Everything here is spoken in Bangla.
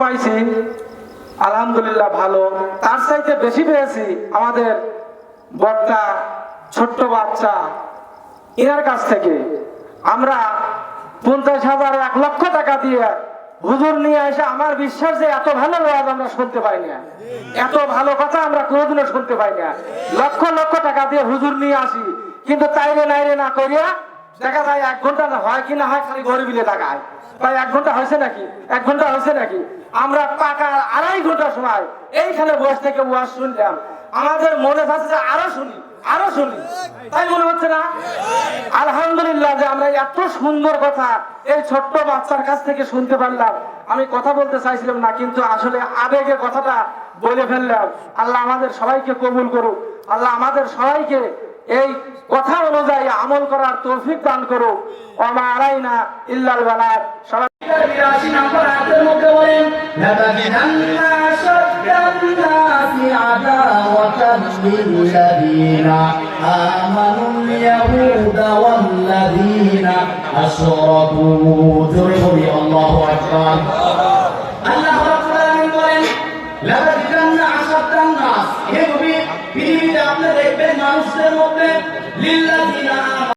পাইছি। আলহামদুলিল্লাহ ভালো। তার চাইতে বেশি পেয়েছি আমাদের বক্তা ছোট্ট বাচ্চা এনার কাছ থেকে। আমরা পঞ্চাশ হাজার এক লক্ষ টাকা দিয়ে হুজুর নিয়ে এসে আমার বিশ্বাস যে এত ভালো ওয়াজ আমরা শুনতে পাই না। এত ভালো কথা আমরা কোনোদিনও শুনতে পাই না। লক্ষ লক্ষ টাকা দিয়ে হুজুর নিয়ে আসি। কিন্তু তাইরে নাইরে না করিয়া দেখা যায় এক ঘণ্টা হয় কি না হয় খালি গরিবিলে টাকায় ভাই এক ঘণ্টা হয়েছে নাকি? এক ঘণ্টা হয়েছে নাকি? আমরা পাকা আড়াই ঘণ্টা সময় এইখানে বসে থেকে ওয়াজ শুনলাম। আমাদের মনে থাকছে আরও শুনি আরও শুনি। তাই মনে হচ্ছে না? আলহামদুলিল্লাহ যে আমরা এত সুন্দর কথা এই ছোট্ট বাচ্চার কাছ থেকে শুনতে পারলাম। আমি কথা বলতে চাইছিলাম না, কিন্তু আসলে আবেগে কথাটা বলে ফেললাম। আল্লাহ আমাদের সবাইকে কবুল করুক। আল্লাহ আমাদের সবাইকে এই কথা অনুযায়ী আমল করার তৌফিক দান করো অমা না ইল্লাল বালার সবাই নম্বর আয়াতের মধ্যে বলেন আপনি দেখবেন মানুষদের মধ্যে লিল্লাযিনা